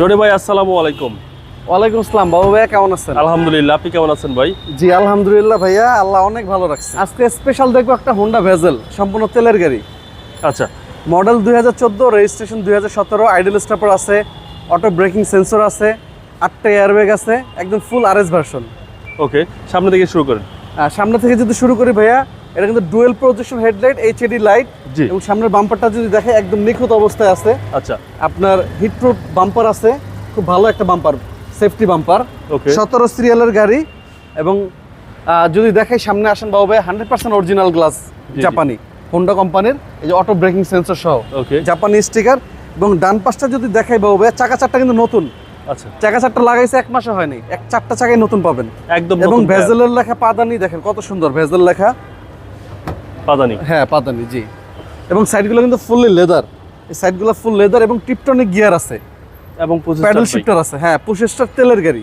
রনি ভাই আসসালামু আলাইকুম। ওয়ালাইকুম আসসালাম বাবু ভাইয়া কেমন আছেন? আলহামদুলিল্লাহ আপনি কেমন আছেন ভাই? জি আলহামদুলিল্লাহ ভাইয়া আল্লাহ অনেক ভালো রাখছে। আজকে স্পেশাল দেখব একটা হোন্ডা ভেজেল সম্পূর্ণ তেলের গাড়ি। আচ্ছা। মডেল দুই হাজার চোদ্দ রেজিস্ট্রেশন দুই হাজার সতেরো আইডেল স্টাপার আছে অটো ব্রেকিং সেন্সর আছে আটটা এয়ারব্যাগ আছে একদম ফুল আর এস ভার্সন ওকে সামনে থেকে শুরু করেন। সামনে থেকে যদি শুরু করি ভাইয়া এটা কিন্তু dual projection headlight HID light এবং সামনের বাম্পারটা যদি দেখে একদম নিখুঁত অবস্থায় আছে আচ্ছা। আপনার হিটপ্রুফ বাম্পার আছে খুব ভালো একটা বাম্পার সেফটি বাম্পার ওকে সতেরো সিরিয়ালের গাড়ি এবং যদি দেখাই সামনে আসেন বাবু ভাই হান্ড্রেড পার্সেন্ট অরিজিনাল গ্লাস জাপানি হোন্ডা কোম্পানির এই যে অটো ব্রেকিং সেন্সর সহ। ওকে জাপানি স্টিকার এবং ডান পাশটা যদি দেখাই বাবু ভাই চাকা চারটা কিন্তু নতুন। আচ্ছা। চাকা চারটা লাগাইছে এক মাসে হয়নি এক চারটা চাকাই নতুন পাবেন। একদম এবং ভেজেলের লেখা পাদানি দেখেন কত সুন্দর ভেজেল লেখা। পাদানি। হ্যাঁ পাদানি জি। এবং সাইডগুলো কিন্তু ফুললি লেদার। এই সাইডগুলো ফুল লেদার এবং টিপটনিক গিয়ার আছে। এবং প্যাডেল শিফটার আছে হ্যাঁ পুশেস্টার তেলের গাড়ি।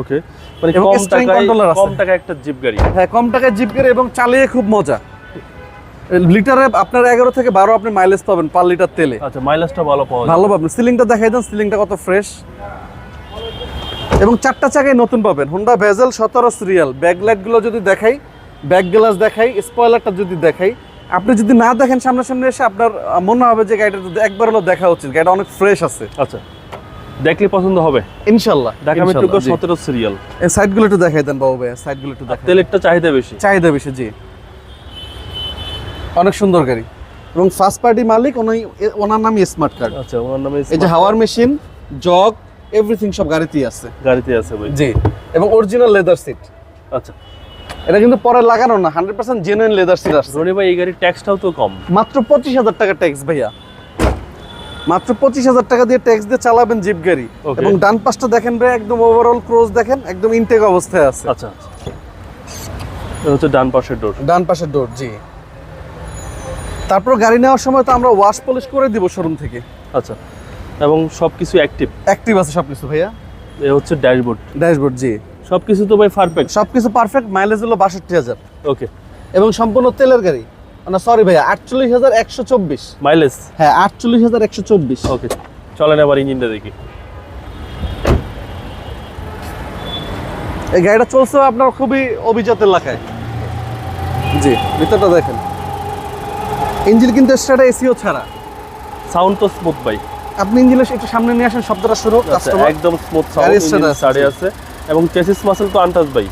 ওকে। মানে কম steering টাকায় আছে। কম টাকা একটা জিপ গাড়ি। হ্যাঁ কম টাকায় জিপ গাড়ি এবং চালিয়ে খুব মজা। লিটারে আপনার এগারো থেকে বারো আপনি মাইলেজ পাবেন পার লিটার তেলে। আচ্ছা মাইলেজটা ভালো পাওয়া যায়। ভালো পাবেন। সিলিংটা দেখাই দেন সিলিংটা কত ফ্রেশ এবং চারটা চাকায় নতুন পাবেন। হোন্ডা ভেজেল সতেরো সিরিয়াল ব্যাকগুলো যদি দেখাই ব্যাক গ্লাস দেখাই স্পয়লারটা যদি দেখাই আপনি যদি না দেখেন সামনাসামনি এসে আপনার মনে হবে যে গাড়িটা একবার হলো দেখা উচিত গাড়িটা অনেক ফ্রেশ আছে। আচ্ছা দেখলে পছন্দ হবে? ইনশাল্লাহ ঢাকা মেট্রো সতেরো সিরিয়াল এই সাইডগুলো একটু দেখাই দেন বাবু ভাই সাইডগুলো একটু দেখাই। তেলেরটা চাহিদা বেশি। চাহিদা বেশি জি। অনেক সুন্দর গাড়ি। এবং ফার্স্ট পার্টি মালিক উনি ওনার নামই স্মার্ট কার্ড আচ্ছা ওনার নামে এই যে হাওয়ার মেশিন জগ এভরিথিং সব গাড়িতেই আছে। গাড়িতেই আছে ভাই। জি এবং অরিজিনাল লেদার সিট আচ্ছা। এটা কিন্তু পরে লাগানো না hundred percent genuine leather seat আছে রনি ভাই এই গাড়ির ট্যাক্সটাও তো কম। মাত্র পঁচিশ হাজার টাকা ট্যাক্স ভাইয়া। মাত্র পঁচিশ হাজার টাকা দিয়ে ট্যাক্স দিয়ে চালাবেন জিপ গাড়ি। এবং ডান পাশটা দেখেন ভাই একদম ওভারঅল ক্রোজ দেখেন একদম ইনটেক অবস্থায় আছে। আচ্ছা। আচ্ছা হচ্ছে ডান পাশের ডোর ডান পাশের ডোর জি। তারপর গাড়ি নেওয়ার সময় তো আমরা ওয়াশ পলিশ করে দিব শোরুম থেকে। আচ্ছা। এবং সবকিছু অ্যাক্টিভ অ্যাক্টিভ আছে সবকিছু ভাইয়া। এ হচ্ছে ড্যাশবোর্ড ড্যাশবোর্ড জি। সবকিছু তো ভাই পারফেক্ট সবকিছু পারফেক্ট মাইলেজ হলো বাষট্টি হাজার। ওকে এবং সম্পূর্ণ তেলের গাড়ি। না সরি ভাইয়া আটচল্লিশ হাজার একশো চব্বিশ। মাইলেজ হ্যাঁ আটচল্লিশ হাজার একশো চব্বিশ। ওকে চলেন আবার ইঞ্জিনটা দেখি। এই গাড়িটা চলছে আপনার খুবই অভিজাত এলাকায়। জি ভিতরটা দেখেন। ইঞ্জিন কিন্তু স্টার্ট এসিও ছাড়া। সাউন্ড তো স্মুথ ভাই। আপনি ইঞ্জিনের একটু সামনে নিয়ে আসেন শব্দটা শুরু আচ্ছা একদম স্মুথ সাউন্ড সাড়ে আছে। এবং চেসিস মাসেল তো আনটাস ভাই।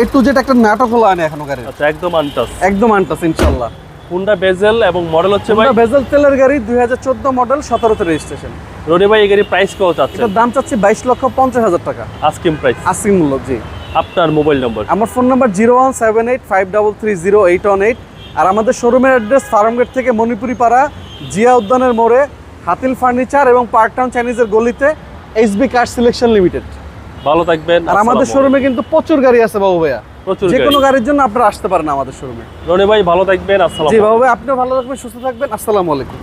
এ টু জেড একটা নাটক হলো আনে এখনও গাড়ির। আচ্ছা একদম আনটাস একদম আনটাস ইনশাল্লাহ হুন্ডা বেজেল এবং মডেল হচ্ছে ভাই এটা ভেজেল তেলের গাড়ি দুই হাজার চোদ্দ মডেল সতেরোতে রেজিস্ট্রেশন রনি ভাই এই গাড়ি প্রাইস কত চাচ্ছেন এটার দাম চাচ্ছে বাইশ লক্ষ পঞ্চাশ হাজার টাকা। আস্কিম প্রাইস আশি মূল্য জি। আপনার মোবাইল নম্বর আমার phone number zero one seven eight five double three zero eight one eight আর আমাদের শোরুমের অ্যাড্রেস ফার্মগেট থেকে মণিপুরি পাড়া জিয়া উদ্যানের মোড়ে হাতিল ফার্নিচার এবং পার্ক টাউন চাইনিজের গলিতে এইচবি কার সিলেকশন লিমিটেড ভালো থাকবেন আর আমাদের শোরুমে কিন্তু প্রচুর গাড়ি আছে বাবু ভাইয়া। প্রচুর যে কোনো গাড়ির জন্য আপনারা আসতে পারেন আমাদের শোরুমে রনি ভাই ভালো থাকবেন আসসালাম জি বাবু ভাই আপনিও ভালো থাকবেন সুস্থ থাকবেন আসসালামু আলাইকুম।